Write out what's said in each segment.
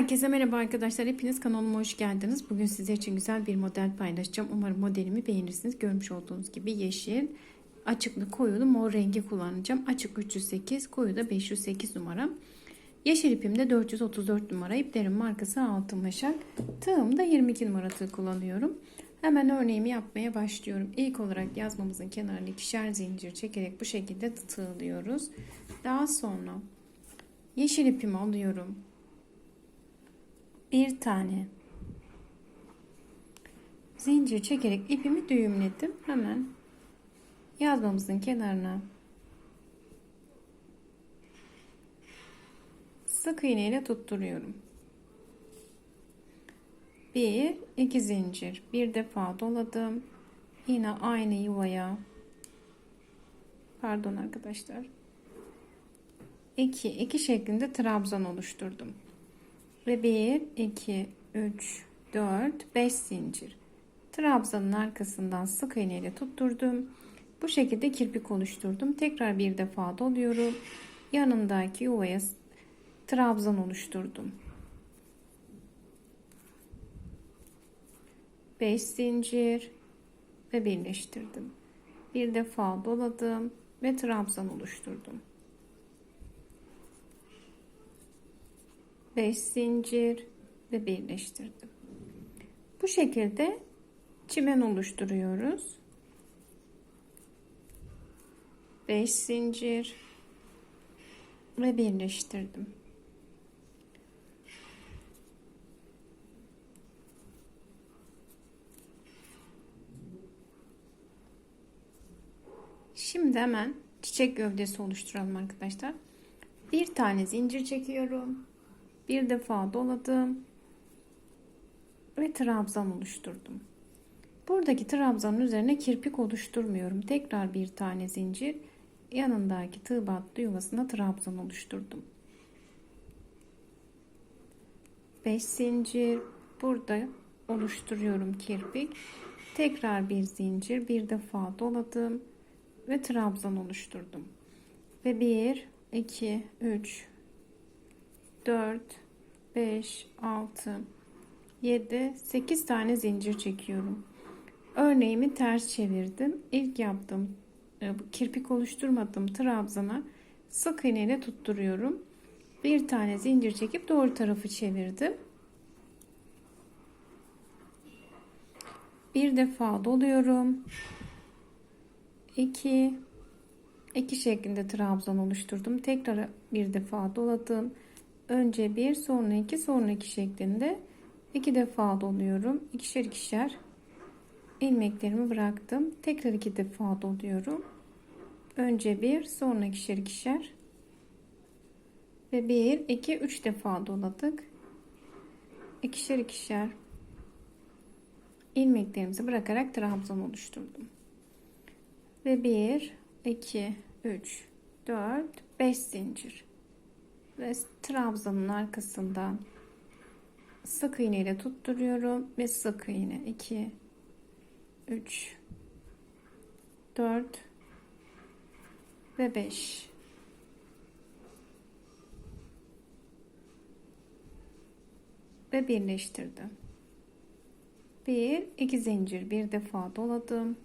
Herkese merhaba arkadaşlar. Hepiniz kanalıma hoş geldiniz. Bugün size için güzel bir model paylaşacağım. Umarım modelimi beğenirsiniz. Görmüş olduğunuz gibi yeşil, açıklı koyulu mor rengi kullanacağım. Açık 308, koyu da 508 numara. Yeşil ipimde 434 numara. İplerin markası Altın Başak. Tığım da 22 numara tığ kullanıyorum. Hemen örneğimi yapmaya başlıyorum. İlk olarak yazmamızın kenarına ikişer zincir çekerek bu şekilde tığlıyoruz. Daha sonra yeşil ipimi alıyorum bir tane zincir çekerek ipimi düğümledim. Hemen yazmamızın kenarına sık iğne ile tutturuyorum. Bir, iki zincir. Bir defa doladım. Yine aynı yuvaya pardon arkadaşlar. 2 2 şeklinde trabzan oluşturdum ve 1 2 3 4 5 zincir. Trabzanın arkasından sık iğne ile tutturdum. Bu şekilde kirpik oluşturdum. Tekrar bir defa doluyorum. Yanındaki yuvaya trabzan oluşturdum. 5 zincir ve birleştirdim. Bir defa doladım ve trabzan oluşturdum 5 zincir ve birleştirdim. Bu şekilde çimen oluşturuyoruz. 5 zincir ve birleştirdim. Şimdi hemen çiçek gövdesi oluşturalım arkadaşlar. Bir tane zincir çekiyorum bir defa doladım ve trabzan oluşturdum. Buradaki trabzanın üzerine kirpik oluşturmuyorum. Tekrar bir tane zincir yanındaki tığ battı yuvasına trabzan oluşturdum. 5 zincir burada oluşturuyorum kirpik. Tekrar bir zincir bir defa doladım ve trabzan oluşturdum. Ve 1 2 3 4 5 6 7 8 tane zincir çekiyorum. Örneğimi ters çevirdim. İlk yaptığım e, kirpik oluşturmadığım trabzana sık iğne ile tutturuyorum. Bir tane zincir çekip doğru tarafı çevirdim. Bir defa doluyorum. 2 2 şeklinde trabzan oluşturdum. Tekrar bir defa doladım önce bir sonra iki sonra iki şeklinde iki defa doluyorum. İkişer ikişer ilmeklerimi bıraktım. Tekrar iki defa doluyorum. Önce bir sonra ikişer ikişer ve bir iki üç defa doladık. İkişer ikişer ilmeklerimizi bırakarak trabzan oluşturdum. Ve bir iki üç dört beş zincir ve trabzanın arkasından sık iğne ile tutturuyorum. Ve sık iğne. 2 3 4 ve 5 ve birleştirdim. Bir, iki zincir. Bir defa doladım.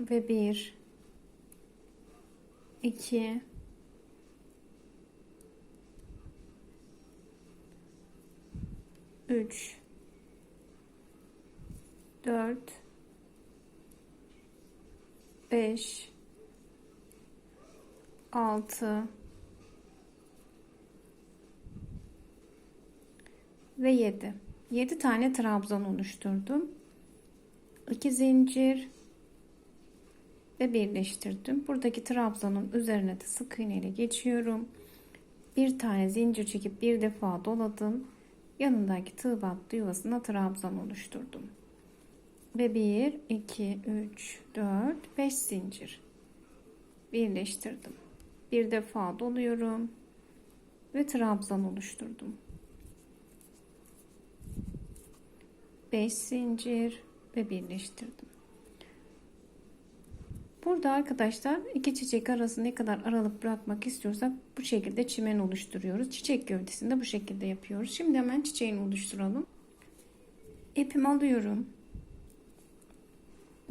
Ve bir, iki, 3 4 5 6 ve 7 7 tane trabzan oluşturdum. 2 zincir ve birleştirdim. Buradaki trabzanın üzerine de sık iğne ile geçiyorum. Bir tane zincir çekip bir defa doladım yanındaki tığ yuvasına trabzan oluşturdum. Ve 1, 2, 3, 4, 5 zincir birleştirdim. Bir defa doluyorum ve trabzan oluşturdum. 5 zincir ve birleştirdim. Burada arkadaşlar iki çiçek arası ne kadar aralık bırakmak istiyorsak bu şekilde çimen oluşturuyoruz. Çiçek gövdesini de bu şekilde yapıyoruz. Şimdi hemen çiçeğini oluşturalım. İpimi alıyorum.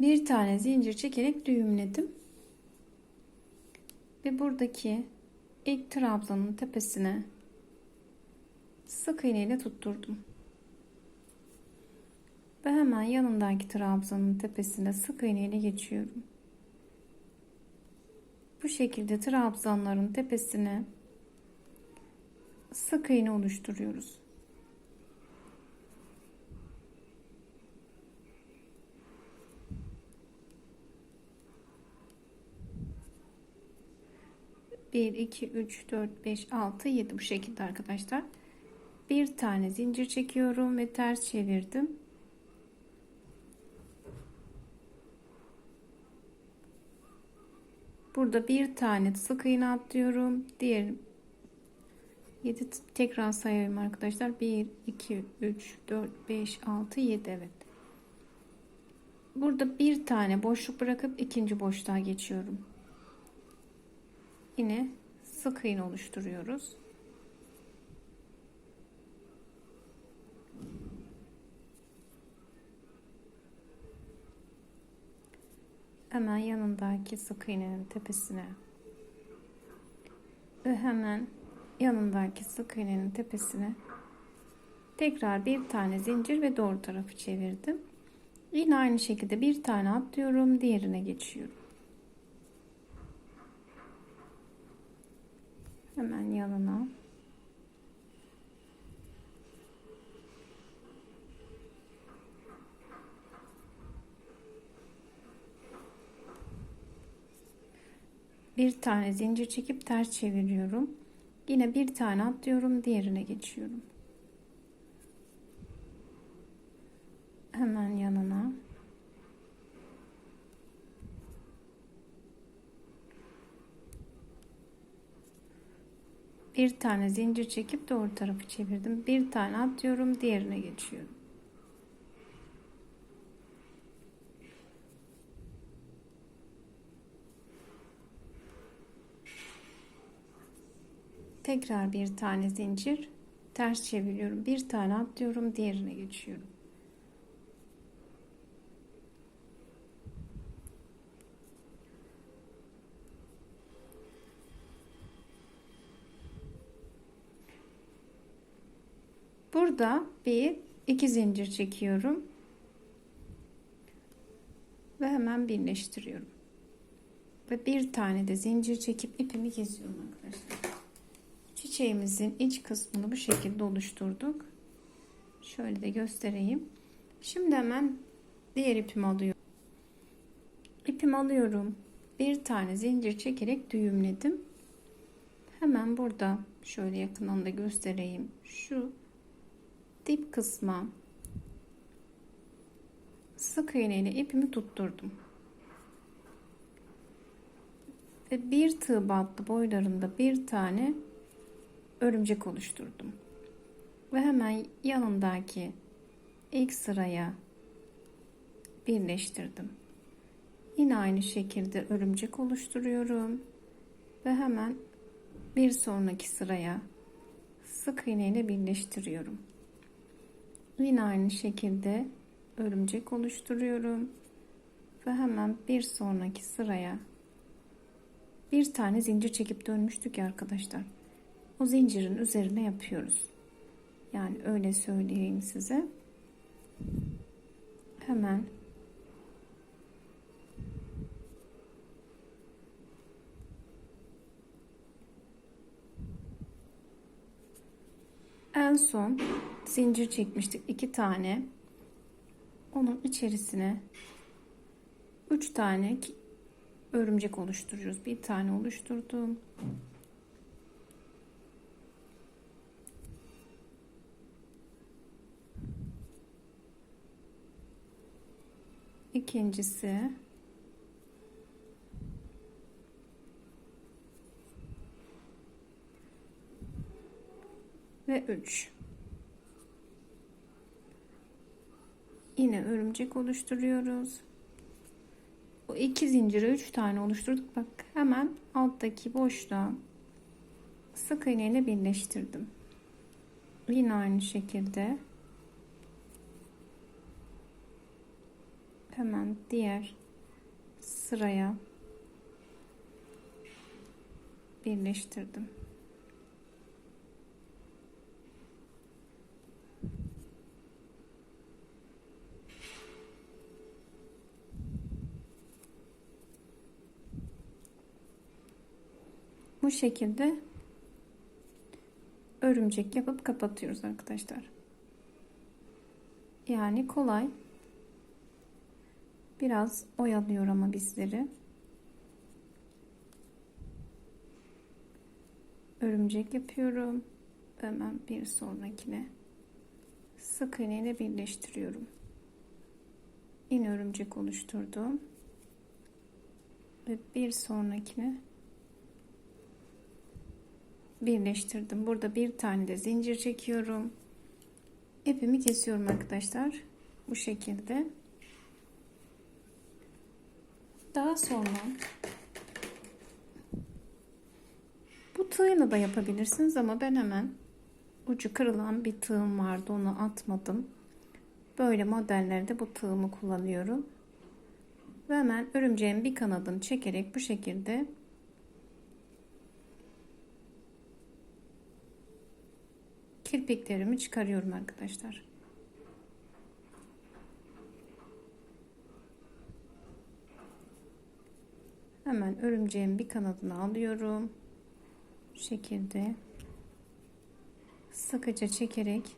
Bir tane zincir çekerek düğümledim. Ve buradaki ilk trabzanın tepesine sık iğne ile tutturdum. Ve hemen yanındaki trabzanın tepesine sık iğne ile geçiyorum. Bu şekilde trabzanların tepesine sık iğne oluşturuyoruz. Bir, iki, üç, dört, beş, altı, yedi bu şekilde arkadaşlar. Bir tane zincir çekiyorum ve ters çevirdim. Burada bir tane sık iğne atlıyorum. Diğer 7 tekrar sayıyorum arkadaşlar. 1 2 3 4 5 6 7 evet. Burada bir tane boşluk bırakıp ikinci boşluğa geçiyorum. Yine sık iğne oluşturuyoruz. Hemen yanındaki sık iğnenin tepesine ve hemen yanındaki sık iğnenin tepesine tekrar bir tane zincir ve doğru tarafı çevirdim. Yine aynı şekilde bir tane atlıyorum, diğerine geçiyorum. Hemen yanına bir tane zincir çekip ters çeviriyorum. Yine bir tane atlıyorum, diğerine geçiyorum. Hemen yanına. Bir tane zincir çekip doğru tarafı çevirdim. Bir tane atlıyorum, diğerine geçiyorum. Tekrar bir tane zincir ters çeviriyorum bir tane atlıyorum diğerine geçiyorum. Burada bir iki zincir çekiyorum ve hemen birleştiriyorum. Ve bir tane de zincir çekip ipimi geziyorum arkadaşlar çiçeğimizin iç kısmını bu şekilde oluşturduk. Şöyle de göstereyim. Şimdi hemen diğer ipimi alıyorum. İpimi alıyorum. Bir tane zincir çekerek düğümledim. Hemen burada şöyle yakından da göstereyim. Şu dip kısma sık iğne ile ipimi tutturdum. Ve bir tığ battı boylarında bir tane örümcek oluşturdum. Ve hemen yanındaki ilk sıraya birleştirdim. Yine aynı şekilde örümcek oluşturuyorum. Ve hemen bir sonraki sıraya sık iğne ile birleştiriyorum. Yine aynı şekilde örümcek oluşturuyorum. Ve hemen bir sonraki sıraya bir tane zincir çekip dönmüştük ya arkadaşlar o zincirin üzerine yapıyoruz. Yani öyle söyleyeyim size. Hemen en son zincir çekmiştik iki tane onun içerisine üç tane örümcek oluşturuyoruz bir tane oluşturdum ikincisi ve 3 yine örümcek oluşturuyoruz O iki zinciri üç tane oluşturduk. Bak hemen alttaki boşluğa sık iğne ile birleştirdim. Yine aynı şekilde hemen diğer sıraya birleştirdim. Bu şekilde örümcek yapıp kapatıyoruz arkadaşlar. Yani kolay. Biraz oyalıyor ama bizleri. Örümcek yapıyorum. Hemen bir sonrakine sık iğne ile birleştiriyorum. Yine örümcek oluşturdum. Ve bir sonrakine birleştirdim. Burada bir tane de zincir çekiyorum. İpimi kesiyorum arkadaşlar. Bu şekilde. Daha sonra bu tığla da yapabilirsiniz ama ben hemen ucu kırılan bir tığım vardı. Onu atmadım. Böyle modellerde bu tığımı kullanıyorum. Ve hemen örümceğin bir kanadını çekerek bu şekilde kirpiklerimi çıkarıyorum arkadaşlar. Hemen örümceğin bir kanadını alıyorum. Bu şekilde sıkıca çekerek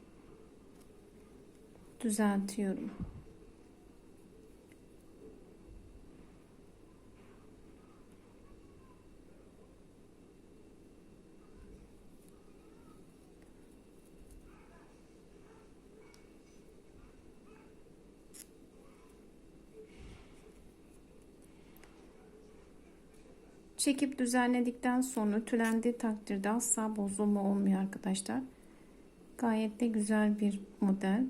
düzeltiyorum. Çekip düzenledikten sonra tülendiği takdirde asla bozulma olmuyor arkadaşlar. Gayet de güzel bir model.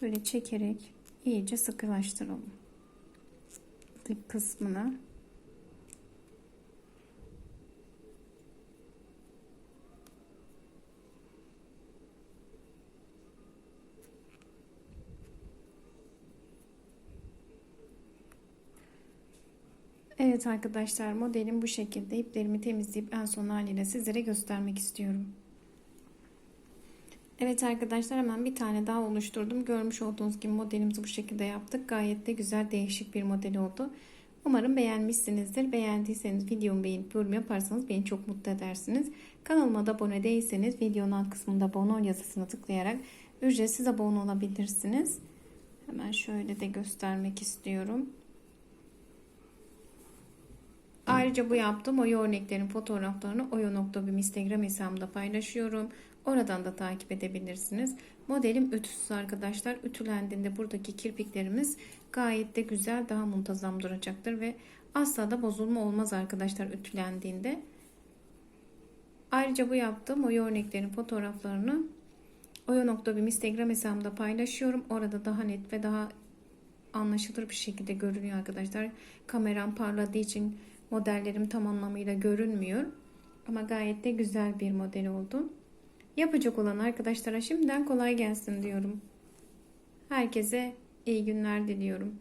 Şöyle çekerek iyice sıkılaştıralım. Dip kısmına. Evet arkadaşlar modelim bu şekilde iplerimi temizleyip en son haliyle sizlere göstermek istiyorum. Evet arkadaşlar hemen bir tane daha oluşturdum. Görmüş olduğunuz gibi modelimizi bu şekilde yaptık. Gayet de güzel değişik bir model oldu. Umarım beğenmişsinizdir. Beğendiyseniz videomu beğenip yorum yaparsanız beni çok mutlu edersiniz. Kanalıma da abone değilseniz videonun alt kısmında abone ol yazısına tıklayarak ücretsiz abone olabilirsiniz. Hemen şöyle de göstermek istiyorum. Ayrıca bu yaptığım oya örneklerin fotoğraflarını oyo.bim Instagram hesabımda paylaşıyorum. Oradan da takip edebilirsiniz. Modelim ütüsüz arkadaşlar. Ütülendiğinde buradaki kirpiklerimiz gayet de güzel, daha muntazam duracaktır ve asla da bozulma olmaz arkadaşlar ütülendiğinde. Ayrıca bu yaptığım oya örneklerin fotoğraflarını oyo.bim Instagram hesabımda paylaşıyorum. Orada daha net ve daha anlaşılır bir şekilde görünüyor arkadaşlar. Kameram parladığı için modellerim tam anlamıyla görünmüyor. Ama gayet de güzel bir model oldu. Yapacak olan arkadaşlara şimdiden kolay gelsin diyorum. Herkese iyi günler diliyorum.